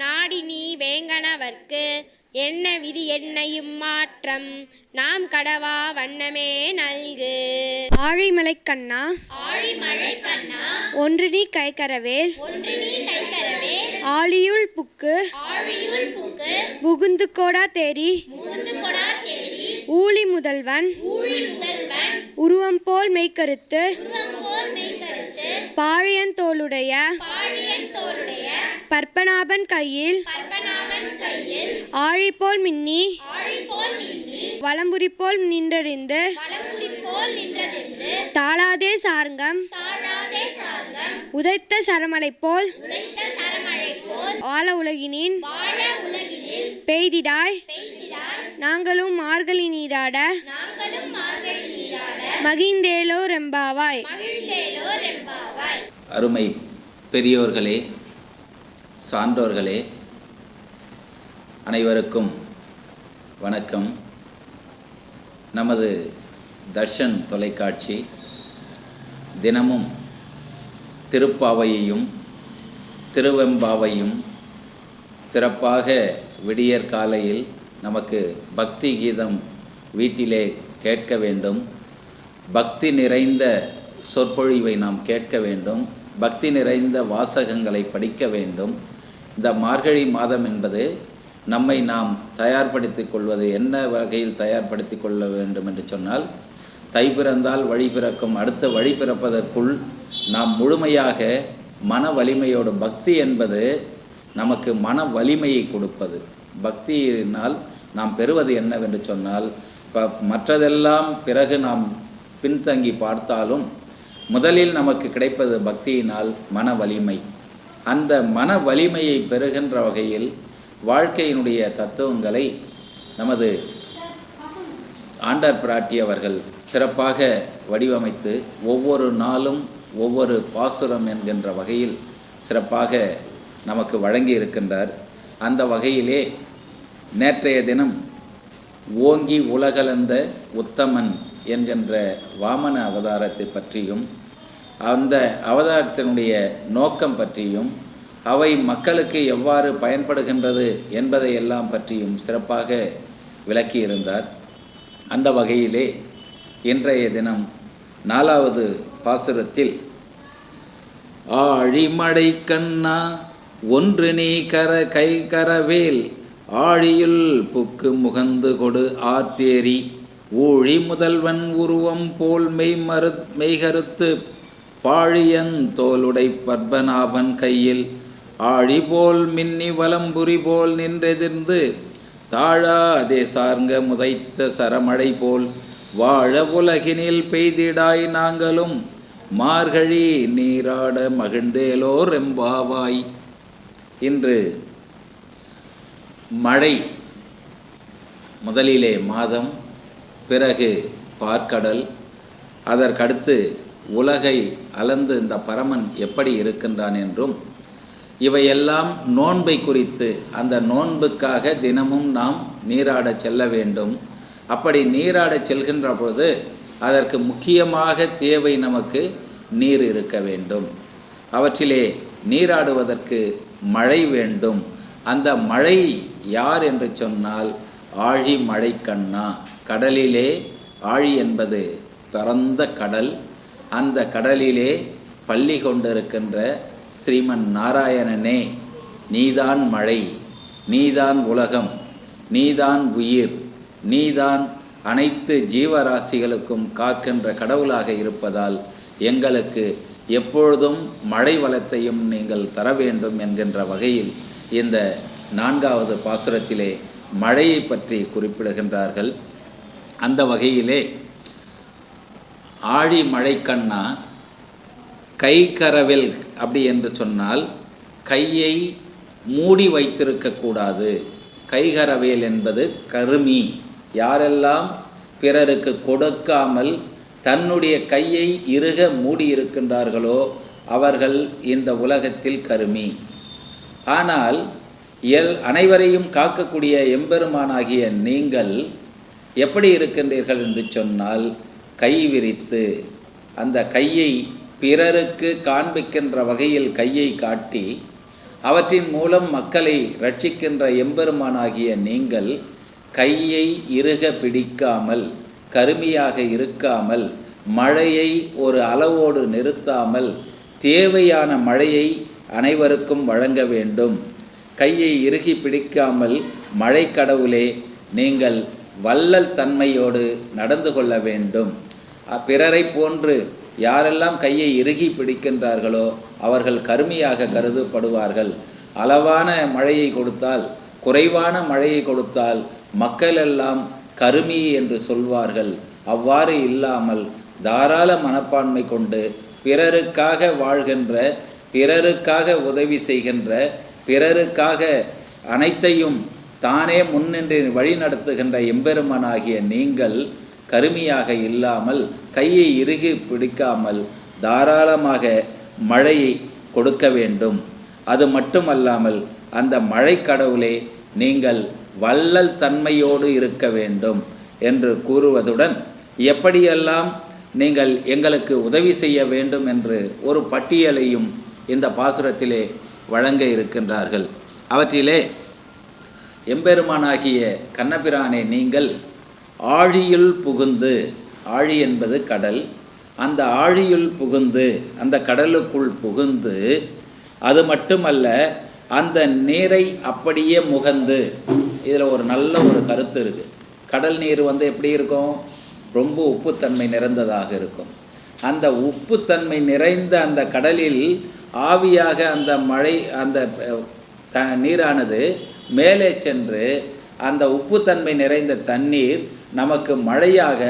நாடி நீ வேங்கனவர்க்கு என்ன விதி என்னையும் மாற்றம்? நாம் கடவா வண்ணமே நல்கு. ஆழிமலை கண்ணா? ஒன்று நீ கைகரவேல் ஆழியுள் புக்கு. புகுந்து கோடா தேரி ஊழி முதல்வன். உருவம் போல் மெய்க்கருத்து. பாழியந்தோளுடைய பற்பனாபன் கையில் ஆழி போல் மின்னி வலம்புரி போல் நின்றறிந்து தாளாதே சார்ங்கம் உதைத்த சரமலை போல் ஆழ உலகினின் பெய்திடாய் நாங்களும் மார்கழி நீராட மகிழ்ந்தேலோ ரெம்பாவாய். அருமை பெரியோர்களே சான்றோர்களே அனைவருக்கும் வணக்கம். நமது தர்ஷன் தொலைக்காட்சி தினமும் திருப்பாவையையும் திருவெம்பாவையும் சிறப்பாக விடியற் காலையில் நமக்கு பக்தி கீதம் வீட்டிலே கேட்க வேண்டும். பக்தி நிறைந்த சொற்பொழிவை நாம் கேட்க வேண்டும். பக்தி நிறைந்த வாசகங்களை படிக்க வேண்டும். இந்த மார்கழி மாதம் என்பது நம்மை நாம் தயார்படுத்தி கொள்வது என்ன வகையில் தயார்படுத்தி கொள்ள வேண்டும் என்று சொன்னால் தை பிறந்தால் வழி பிறக்கும் அடுத்த வழி பிறப்பதற்குள் நாம் முழுமையாக மன வலிமையோடு பக்தி என்பது நமக்கு மன வலிமையை கொடுப்பது. பக்தியினால் நாம் பெறுவது என்னவென்று சொன்னால் இப்போ மற்றதெல்லாம் பிறகு நாம் பின்தங்கி பார்த்தாலும் முதலில் நமக்கு கிடைப்பது பக்தியினால் மன வலிமை. அந்த மன வலிமையை பெறுகின்ற வகையில் வாழ்க்கையினுடைய தத்துவங்களை நமது ஆண்டார் பிராட்டி அவர்கள் சிறப்பாக வடிவமைத்து ஒவ்வொரு நாளும் ஒவ்வொரு பாசுரம் என்கின்ற வகையில் சிறப்பாக நமக்கு வழங்கி இருக்கின்றார் அந்த வகையிலே நேற்றைய தினம் ஓங்கி உலகலந்த உத்தமன் என்கின்ற வாமன அவதாரத்தை பற்றியும் அந்த அவதாரத்தினுடைய நோக்கம் பற்றியும் அவை மக்களுக்கு எவ்வாறு பயன்படுகின்றது என்பதை எல்லாம் பற்றியும் சிறப்பாக விளக்கியிருந்தார். அந்த வகையிலே இன்றைய தினம் நாலாவது பாசுரத்தில் ஆழிமடை கண்ணா ஒன்று நீ கர கை கரவேல் ஆழியுள் புக்கு முகந்து கொடு ஆத்தேரி ஊழி முதல்வன் உருவம் போல் மெய் மறு மெய்கருத்து பாழியன் தோலுடை பத்மநாபன் கையில். ஆழி போல் மின்னி வலம்புரி போல் நின்றெதிர்ந்து. தாழாதே சார்ங்க முதைத்த சரமழை போல். வாழ உலகினில் பெய்திடாய் நாங்களும். மார்கழி நீராட மகிழ்ந்தேலோர் எம்பாவாய். இன்று மழை. முதலிலே மாதம் பிறகு பார்க்கடல். அதற்கடுத்து உலகை அளந்து இந்த பரமன் எப்படி இருக்கின்றான் என்றும் இவையெல்லாம் நோன்பை குறித்து அந்த நோன்புக்காக தினமும் நாம் நீராடச் செல்ல வேண்டும். அப்படி நீராடச் செல்கின்ற பொழுது அதற்கு முக்கியமாக தேவை நமக்கு நீர் இருக்க வேண்டும். அவற்றிலே நீராடுவதற்கு மழை வேண்டும். அந்த மழை யார் என்று சொன்னால் ஆழி மழை கண்ணா கடலிலே ஆழி என்பது பரந்த கடல். அந்த கடலிலே பள்ளி கொண்டிருக்கின்ற ஸ்ரீமன் நாராயணனே நீதான் மழை நீதான் உலகம் நீதான் உயிர் நீதான் அனைத்து ஜீவராசிகளுக்கும் காக்கின்ற கடவுளாக இருப்பதால் எங்களுக்கு எப்பொழுதும் மழை வளத்தையும் நீங்கள் தர வேண்டும் என்கின்ற வகையில் இந்த நான்காவது பாசுரத்திலே மழையை பற்றி குறிப்பிடுகின்றார்கள். அந்த வகையிலே ஆழி மழைக்கண்ணா கை கரவில் அப்படி என்று சொன்னால் கையை மூடி வைத்திருக்கக்கூடாது கைகரவேல் என்பது கருமி. யாரெல்லாம் பிறருக்கு கொடுக்காமல் தன்னுடைய கையை இறுக மூடி இருக்கின்றார்களோ அவர்கள் இந்த உலகத்தில் கருமி. ஆனால் எல் அனைவரையும் காக்கக்கூடிய எம்பெருமானாகிய நீங்கள் எப்படி இருக்கின்றீர்கள் என்று சொன்னால் கை விரித்து அந்த கையை பிறருக்கு காண்பிக்கின்ற வகையில் கையை காட்டி அவற்றின் மூலம் மக்களை ரட்சிக்கின்ற எம்பெருமானாகிய நீங்கள் கையை இறுக பிடிக்காமல் கருமியாக இருக்காமல் மழையை ஒரு அளவோடு நிறுத்தாமல் தேவையான மழையை அனைவருக்கும் வழங்க வேண்டும். கையை இறுகி பிடிக்காமல் மழை கடவுளே நீங்கள் வள்ளல் தன்மையோடு நடந்து கொள்ள வேண்டும். பிறரை போன்று யாரெல்லாம் கையை இறுகி பிடிக்கின்றார்களோ அவர்கள் கருமையாக கருதப்படுவார்கள். அளவான மழையை கொடுத்தால் குறைவான மழையை கொடுத்தால் மக்கள் எல்லாம் கருமி என்று சொல்வார்கள். அவ்வாறு இல்லாமல் தாராள மனப்பான்மை கொண்டு பிறருக்காக வாழ்கின்ற பிறருக்காக உதவி செய்கின்ற பிறருக்காக அனைத்தையும் தானே முன்னின்று வழி நடத்துகின்ற எம்பெருமானாகிய நீங்கள் கருமியாக இல்லாமல் கையை இறுகி பிடிக்காமல் தாராளமாக மழையை கொடுக்க வேண்டும். அது மட்டுமல்லாமல் அந்த மழை கடவுளே நீங்கள் வள்ளல் தன்மையோடு இருக்க வேண்டும் என்று கூறுவதுடன் எப்படியெல்லாம் நீங்கள் எங்களுக்கு உதவி செய்ய வேண்டும் என்று ஒரு பட்டியலையும் இந்த பாசுரத்திலே வழங்க இருக்கின்றார்கள். அவற்றிலே எம்பெருமானாகிய கண்ணபிரானை நீங்கள் ஆழியுள் புகுந்து ஆழி என்பது கடல் அந்த ஆழியுள் புகுந்து அந்த கடலுக்குள் புகுந்து அது மட்டுமல்ல அந்த நீரை அப்படியே முகந்து. இதில் ஒரு நல்ல ஒரு கருத்து இருக்குது கடல் நீர் வந்து எப்படி இருக்கும்? ரொம்ப உப்புத்தன்மை நிறைந்ததாக இருக்கும். அந்த உப்புத்தன்மை நிறைந்த அந்த கடலில் ஆவியாக அந்த மழை அந்த த நீரானது மேலே சென்று அந்த உப்புத்தன்மை நிறைந்த தண்ணீர் நமக்கு மழையாக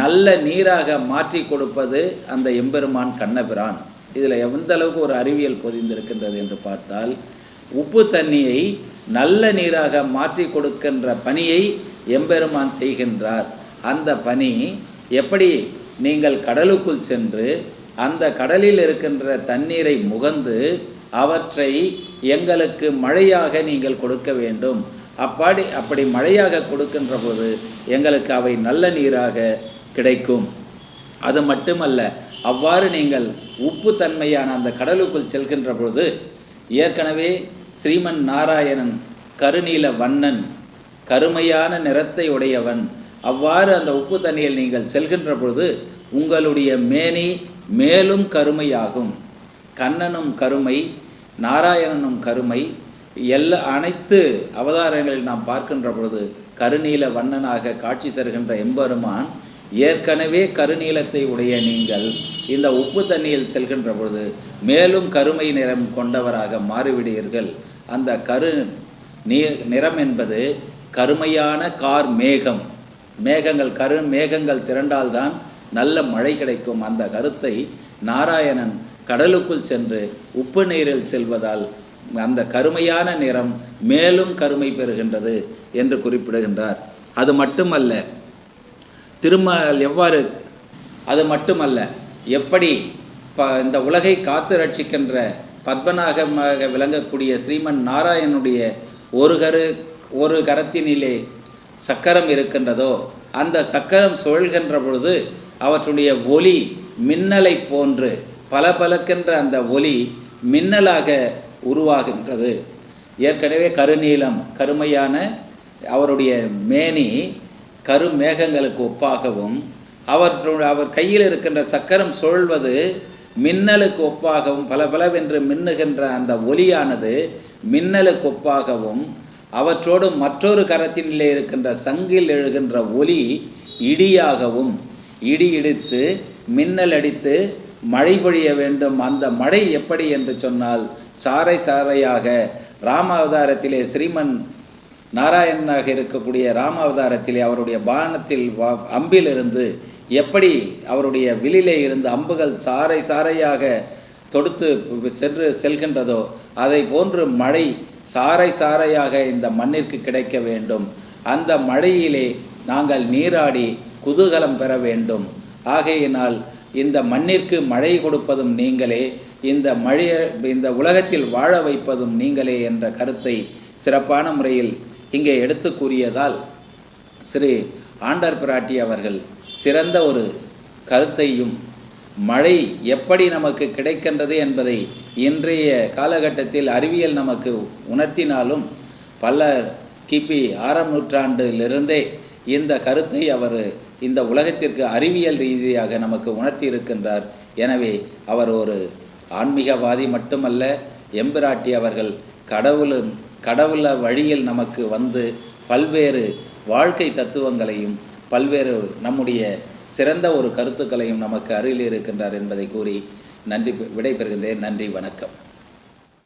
நல்ல நீராக மாற்றி கொடுப்பது அந்த எம்பெருமான் கண்ணபிரான். இதில் எந்த அளவுக்கு ஒரு அறிவியல் பொதிந்திருக்கின்றது என்று பார்த்தால் உப்பு தண்ணியை நல்ல நீராக மாற்றி கொடுக்கின்ற பணியை எம்பெருமான் செய்கின்றார். அந்த பணி எப்படி நீங்கள் கடலுக்குள் சென்று அந்த கடலில் இருக்கின்ற தண்ணீரை முகந்து அவற்றை எங்களுக்கு மழையாக நீங்கள் கொடுக்க வேண்டும். அப்படி அப்படி மழையாக கொடுக்கின்ற போது எங்களுக்கு அவை நல்ல நீராக கிடைக்கும். அது மட்டுமல்ல அவ்வாறு நீங்கள் உப்பு தன்மையான அந்த கடலுக்குள் செல்கின்ற பொழுது ஏற்கனவே ஸ்ரீமன் நாராயணன் கருநீல வண்ணன் கருமையான நிறத்தை உடையவன் அவ்வாறு அந்த உப்பு தண்ணியில் நீங்கள் செல்கின்ற பொழுது உங்களுடைய மேனி மேலும் கருமையாகும். கண்ணனும் கருமை நாராயணனும் கருமை எல்லா அனைத்து அவதாரங்களில் நாம் பார்க்கின்ற பொழுது கருநீல வண்ணனாக காட்சி தருகின்ற எம்பெருமான் ஏற்கனவே கருநீலத்தை உடைய நீங்கள் இந்த உப்பு தண்ணியில் செல்கின்ற பொழுது மேலும் கருமை நிறம் கொண்டவராக மாறிவிடுவீர்கள். அந்த கரு நீ நிறம் என்பது கருமையான கார் மேகம். மேகங்கள் கரு மேகங்கள் திரண்டால்தான் நல்ல மழை கிடைக்கும். அந்த கருத்தை நாராயணன் கடலுக்குள் சென்று உப்பு நீரில் செல்வதால் அந்த கருமையான நிறம் மேலும் கருமை பெறுகின்றது என்று குறிப்பிடுகின்றார். அது மட்டுமல்ல திருமால் எவ்வாறு அது மட்டுமல்ல எப்படி ப இந்த உலகை காத்து ரட்சிக்கின்ற பத்மநாகமாக விளங்கக்கூடிய ஸ்ரீமன் நாராயணனுடைய ஒரு கரு ஒரு கரத்தினிலே சக்கரம் இருக்கின்றதோ அந்த சக்கரம் சுழல்கின்ற பொழுது அவற்றுடைய ஒளி மின்னலை போன்று பளபளக்கின்ற அந்த ஒளி மின்னலாக உருவாகின்றது. ஏற்கனவே கருநீலம் கருமையான அவருடைய மேனி கருமேகங்களுக்கு ஒப்பாகவும் அவற்றோட அவர் கையில் இருக்கின்ற சக்கரம் சுழல்வது மின்னலுக்கு ஒப்பாகவும் பளபளவென்று மின்னுகின்ற அந்த ஒலியானது மின்னலுக்கு ஒப்பாகவும் அவற்றோடு மற்றொரு கரத்தினிலே இருக்கின்ற சங்கில் எழுகின்ற ஒலி இடியாகவும் இடி இடித்து மின்னல் அடித்து மழை பொழிய வேண்டும். அந்த மழை எப்படி என்று சொன்னால் சாறை சாறையாக ராம அவதாரத்திலே ஸ்ரீமன் நாராயணனாக இருக்கக்கூடிய ராம அவதாரத்திலே அவருடைய பானத்தில் அம்பிலிருந்து எப்படி அவருடைய விலிலே இருந்து அம்புகள் சாறை சாறையாக தொடுத்து சென்று செல்கின்றதோ அதை போன்று மழை சாறை சாறையாக இந்த மண்ணிற்கு கிடைக்க வேண்டும். அந்த மழையிலே நாங்கள் நீராடி குதூகலம் பெற வேண்டும். ஆகையினால் இந்த மண்ணிற்கு மழை கொடுப்பதும் நீங்களே இந்த மழைய இந்த உலகத்தில் வாழ வைப்பதும் நீங்களே என்ற கருத்தை சிறப்பான முறையில் இங்கே எடுத்து கூறியதால் ஸ்ரீ ஆண்டர் பிராட்டி அவர்கள் சிறந்த ஒரு கருத்தையும் மழை எப்படி நமக்கு கிடைக்கின்றது என்பதை இன்றைய காலகட்டத்தில் அறிவியல் நமக்கு உணர்த்தினாலும் பல கிபி ஆறாம் நூற்றாண்டிலிருந்தே இந்த கருத்தை அவர் இந்த உலகத்திற்கு அறிவியல் ரீதியாக நமக்கு உணர்த்தி இருக்கின்றார் எனவே அவர் ஒரு ஆன்மீகவாதி மட்டுமல்ல எம்பிராட்டி அவர்கள் கடவுளும் கடவுள வழியில் நமக்கு வந்து பல்வேறு வாழ்க்கை தத்துவங்களையும் பல்வேறு நம்முடைய சிறந்த ஒரு கருத்துக்களையும் நமக்கு அருகில் இருக்கின்றார் என்பதை கூறி நன்றி விடைபெறுகின்றேன். நன்றி வணக்கம்.